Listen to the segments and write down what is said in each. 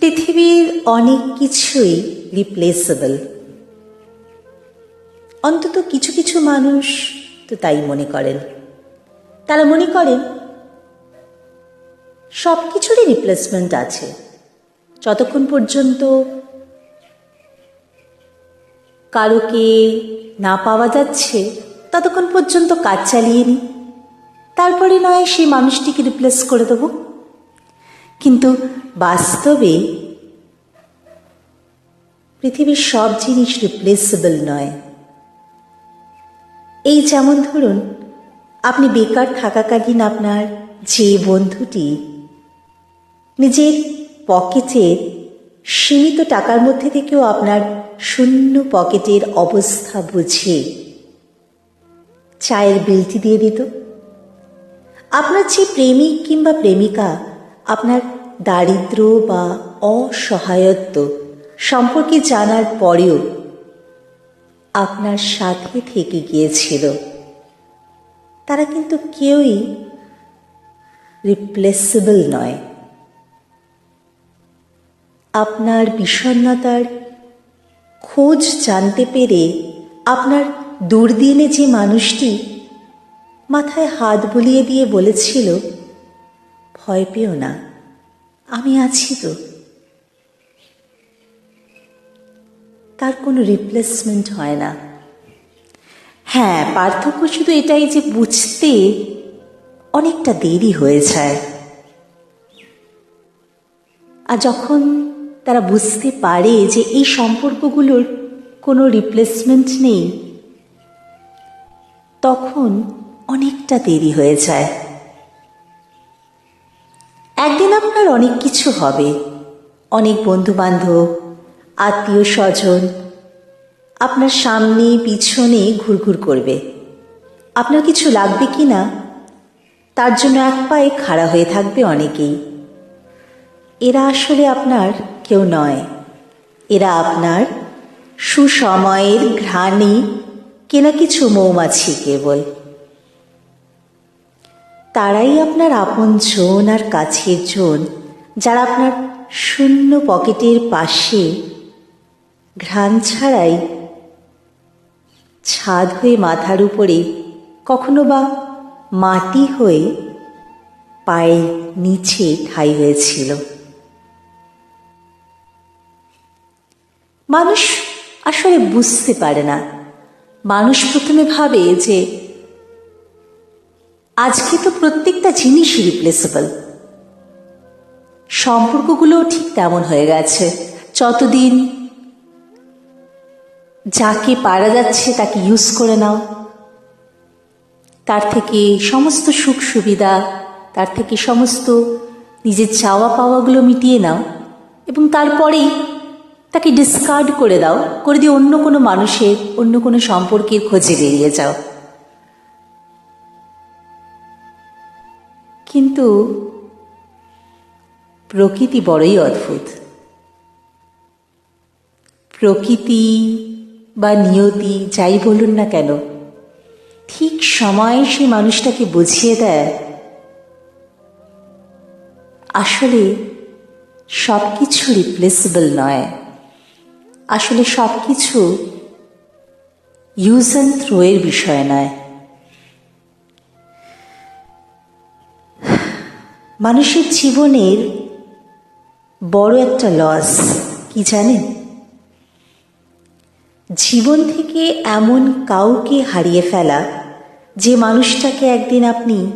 পৃথিবীর অনেক কিছুই রিপ্লেসেবল অন্তত কিছু কিছু মানুষ তো তাই মনে করেন। তারা মনে করেন, সব কিছুরই রিপ্লেসমেন্ট আছে। যতক্ষণ পর্যন্ত কারোকে না পাওয়া যাচ্ছে, ততক্ষণ পর্যন্ত কাজ চালিয়ে নিই তারপরে নয়, সেই মানুষটিকে রিপ্লেস করে দেব। কিন্তু বাস্তবে পৃথিবীর সব জিনিস রিপ্লেসেবল নয়। এই যেমন ধরুন, আপনি বেকার থাকাকালীন আপনার যে বন্ধুটি নিজের পকেটের সীমিত টাকার মধ্যে থেকেও আপনার শূন্য পকেটের অবস্থা বুঝে চায়ের বিলটি দিয়ে দিত। আপনার যে প্রেমিক কিংবা প্রেমিকা আপনার দারিদ্র বা অসহায়ত্ব সম্পর্কে জানার পরেও আপনার সাথে থেকে গিয়েছিল। তারা কিন্তু কেউই রিপ্লেসেবল নয়। আপনার বিষণ্নতার খোঁজ জানতে পেরে আপনার দুর্দিনে যে মানুষটি মাথায় হাত বুলিয়ে দিয়ে বলেছিল ভয় পেও না। আমি আছি তো। তার কোনো রিপ্লেসমেন্ট হয় না। হ্যাঁ পার্থক্য শুধু এটাই যে বুঝতে অনেকটা দেরি হয়ে যায়। আর যখন তারা বুঝতে পারে যে এই সম্পর্কগুলোর কোনো রিপ্লেসমেন্ট নেই, তখন অনেকটা দেরি হয়ে যায়। অনেক কিছু হবে। অনেক বন্ধু বান্ধব আত্মীয় স্বজন আপনার সামনে, পিছনে ঘুরঘুর করবে। আপনার কিছু লাগবে কি না তার জন্য এক পায়ে খাড়া হয়ে থাকবে অনেকেই। এরা আসলে আপনার কেউ নয়। এরা আপনার সুসময়ের ঘ্রাণে, কেনা কিছু মৌমাছি কেবল। তারাই আপনার আপন জন আর কাছের জন। যারা আপনার শূন্য পকেটের পাশে ঘ্রাণ ছাড়াই ছাদ হয়ে মাথার উপরে কখনো বা মাটি হয়ে পায়ের নিচে ঠাই হয়েছিল। মানুষ আসলে বুঝতে পারে না। মানুষ প্রথমে ভাবে যে আজকে তো প্রত্যেকটা জিনিসই রিপ্লেসেবল সম্পর্কগুলোও ঠিক তেমন হয়ে গেছে। যতদিন যাকে পারা যাচ্ছে তাকে ইউজ করে নাও। তার থেকে সমস্ত সুখ সুবিধা, তার থেকে সমস্ত নিজের চাওয়া পাওয়াগুলো মিটিয়ে নাও এবং তারপরেই তাকে ডিসকার্ড করে দাও, করে দিয়ে অন্য কোনো মানুষের, অন্য কোনো সম্পর্কের খোঁজে বেরিয়ে যাও। কিন্তু প্রকৃতি বড়ই অদ্ভুত। প্রকৃতি বা নিয়তি যাই বলুন না কেন, ঠিক সময়ে সে মানুষটাকে বুঝিয়ে দেয়। আসলে সব কিছু রিপ্লেসেবল নয়। আসলে সব কিছু ইউজ অ্যান্ড থ্রোয়ের বিষয় নয়। মানুষের জীবনের বড় একটা লস কি জানেন? জীবন থেকে এমন কাউকে হারিয়ে ফেলা যে মানুষটাকে একদিন আপনি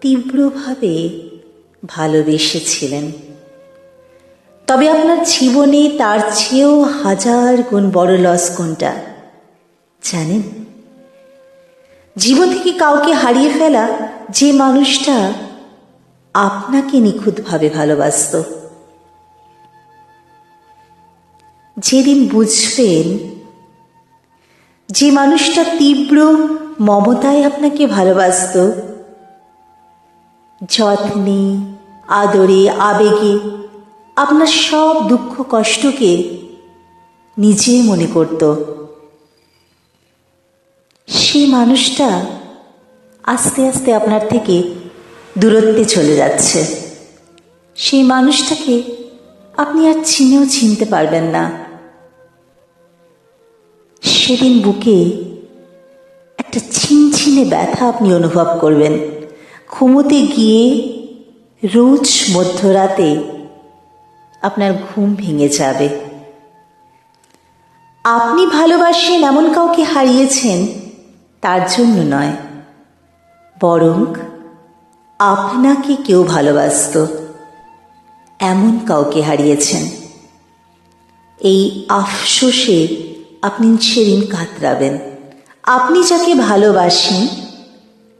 তীব্রভাবে ভালোবেসেছিলেন। তবে আপনার জীবনে তার চেয়েও হাজার গুণ বড় লস কোনটা? জানেন? জীবন থেকে কাউকে হারিয়ে ফেলা যে মানুষটা আপনাকে নিখুঁতভাবে ভালোবাসত। যেদিন বুঝবেন যে মানুষটা তীব্র মমতায় আপনাকে ভালোবাসত, যত্নে, আদরে, আবেগে আপনার সব দুঃখ, কষ্টকে নিজের মনে করত। সেই মানুষটা আস্তে আস্তে আপনার থেকে দূরত্বে চলে যাচ্ছে। সেই মানুষটাকে আপনি আর চিনেও চিনতে পারবেন না। সেদিন বুকে একটা ছিনছিনে ব্যথা আপনি অনুভব করবেন। ঘুমোতে গিয়ে রোজ মধ্যরাতে আপনার ঘুম ভেঙে যাবে। আপনি ভালোবাসেন এমন কাউকে হারিয়েছেন, তার জন্য নয়। বরং আপনাকে কেউ ভালোবাসত, এমন কাউকে হারিয়েছেন। এই আফসোসে আপনি সেদিন কাতরাবেন। আপনি যাকে ভালোবাসেন,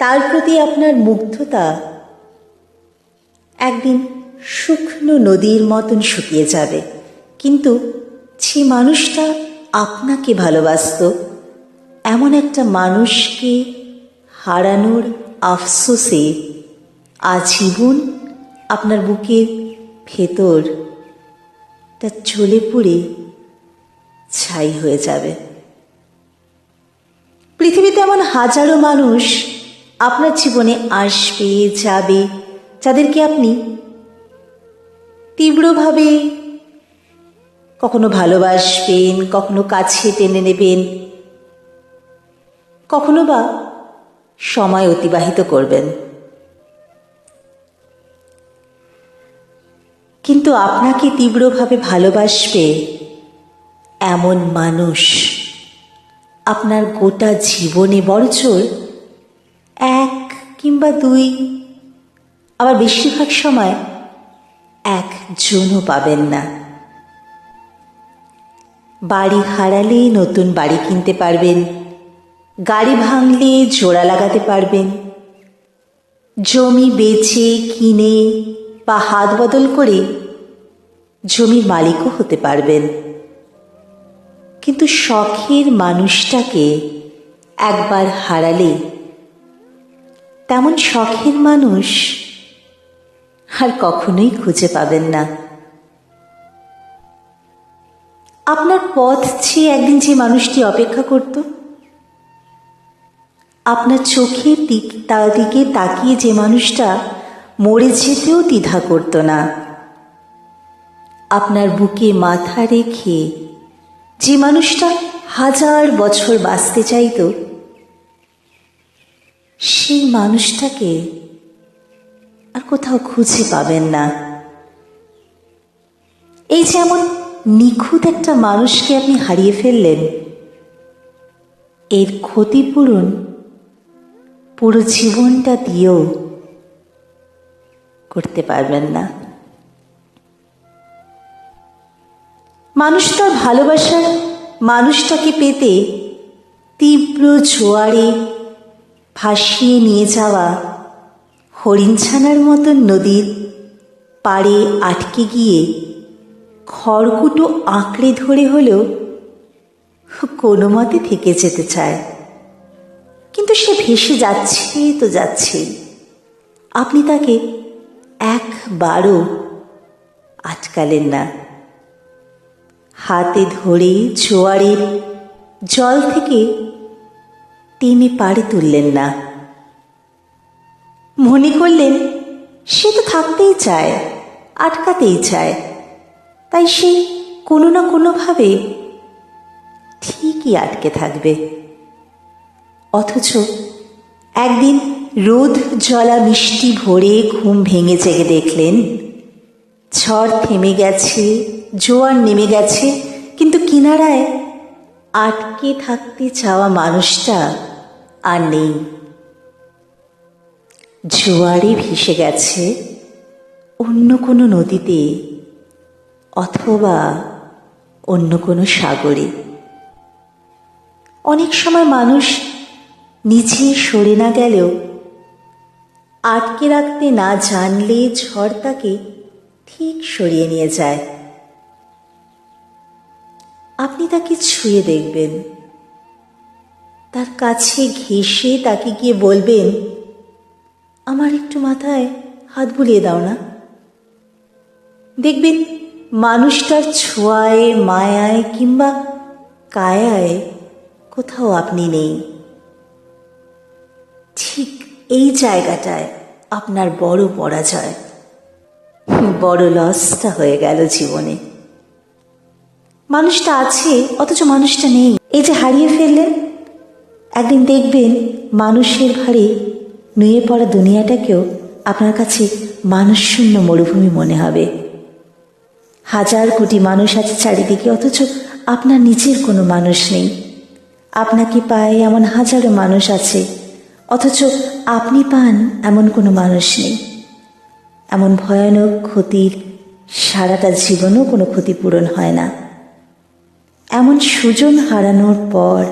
তার প্রতি আপনার মুগ্ধতা একদিন শুকনো নদীর মতন শুকিয়ে যাবে। কিন্তু যে মানুষটা আপনাকে ভালোবাসত, এমন একটা মানুষকে হারানোর আফসোসে আজীবন আপনার বুকের ভেতর তা চলে পুড়ে ছাই হয়ে যাবে। পৃথিবীতে এমন হাজারো মানুষ আপনার জীবনে আসবে, যাবে, যাদেরকে আপনি তীব্রভাবে কখনো ভালোবাসবেন, কখনো কাছে টেনে নেবেন, কখনো বা সময় অতিবাহিত করবেন। কিন্তু আপনাকে তীব্রভাবে ভালোবাসবে এমন মানুষ। আপনার গোটা জীবনে বড়জোর এক কিংবা দুই? আবার বেশিরভাগ সময় একজনও পাবেন না। বাড়ি হারালে নতুন বাড়ি কিনতে পারবেন। গাড়ি ভাঙলে জোড়া লাগাতে পারবেন। জমি বেচে, কিনে বা হাত বদল করে জমির মালিকও হতে পারবেন। কিন্তু শখের মানুষটাকে একবার হারালে তেমন শখের মানুষ আর কখনোই খুঁজে পাবেন না। আপনার পথ চেয়ে একদিন যে মানুষটি অপেক্ষা করত, আপনার চোখের দিক তা দিকে তাকিয়ে যে মানুষটা মরে যেতেও দ্বিধা করত না। আপনার বুকে মাথা রেখে যে মানুষটা হাজার বছর বাঁচতে চাইত, সেই মানুষটাকে আর কোথাও খুঁজে পাবেন না। এই যেমন নিখুঁত একটা মানুষকে আপনি হারিয়ে ফেললেন, এর ক্ষতিপূরণ পুরো জীবনটা দিয়েও করতে পারবেন না। মানুষ তার ভালোবাসার মানুষটাকে পেতে তীব্র জোয়ারে ভাসিয়ে নিয়ে যাওয়া হরিণছানার মতন নদীর পাড়ে আটকে গিয়ে খড়কুটো আঁকড়ে ধরে হলেও কোনো মতে থেকে যেতে চায়। কিন্তু সে ভেসে যাচ্ছে তো যাচ্ছেই আপনি তাকে একবারও আটকালেন না। হাতে ধরে জোয়ারের জল থেকে তিনি পাড়ে তুললেন না। মনে করলেন, সে তো থাকতেই চায়, আটকাতেই চায়। তাই সে কোনো না কোনোভাবে ঠিকই আটকে থাকবে। অথচ একদিন রোদ জলা মিষ্টি ভরে ঘুম ভেঙে জেগে দেখলেন ঝড় থেমে গেছে, জোয়ার নেমে গেছে, কিন্তু কিনারায় আটকে থাকতে চাওয়া মানুষটা আর নেই। জোয়ারে ভেসে গেছে অন্য কোনো নদীতে অথবা অন্য কোনো সাগরে। অনেক সময় মানুষ নিচে সরে না গেলেও আটকে রাখতে না জানলে ঝড় তাকে ঠিক সরিয়ে নিয়ে যায়। আপনি তাকে ছুঁয়ে দেখবেন। তার কাছে ঘেসে তাকে গিয়ে বলবেন, আমার একটু মাথায় হাত বুলিয়ে দাও না। দেখবেন মানুষটার ছোঁয়ায়, মায়ায় কিংবা কায়ায় কোথাও আপনি নেই। ঠিক এই জায়গাটায় আপনার বড় পরাজয়। বড় লসটা হয়ে গেল জীবনে। মানুষটা আছে, অথচ মানুষটা নেই। এই যে হারিয়ে ফেললেন, একদিন দেখবেন মানুষের ভারে নুয়ে পড়া দুনিয়াটাকেও আপনার কাছে মানুষশূন্য মরুভূমি মনে হবে। হাজার কোটি মানুষ আছে চারিদিকে, অথচ আপনার নিজের কোনো মানুষ নেই। আপনাকে পায় এমন হাজারো মানুষ আছে, অথচ আপনি পান এমন কোনো মানুষ নেই। এমন ভয়ানক ক্ষতির সারাটা জীবনও কোনো ক্ষতিপূরণ হয় না। এমন সুজন হারানোর পর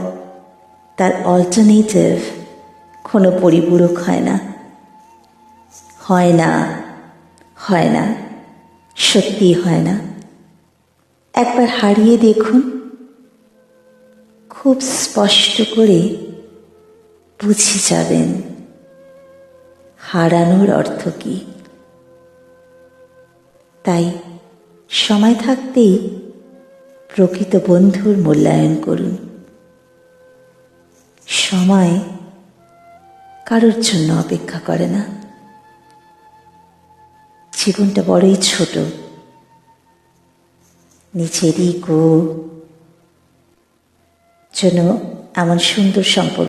তার অল্টারনেটিভ কোনো পরিপূরক হয় না। হয় না হয় না, সত্যি হয় না। একবার হারিয়ে দেখুন, খুব স্পষ্ট করে বুঝে যাবেন হারানোর অর্থ কী। তাই সময় থাকতেই প্রকৃত বন্ধুর মূল্যায়ন করুন। সময় কারোর জন্য অপেক্ষা করে না। জীবনটা বড়ই ছোট। নিজেরই গো জন্য এমন সুন্দর সম্পর্ক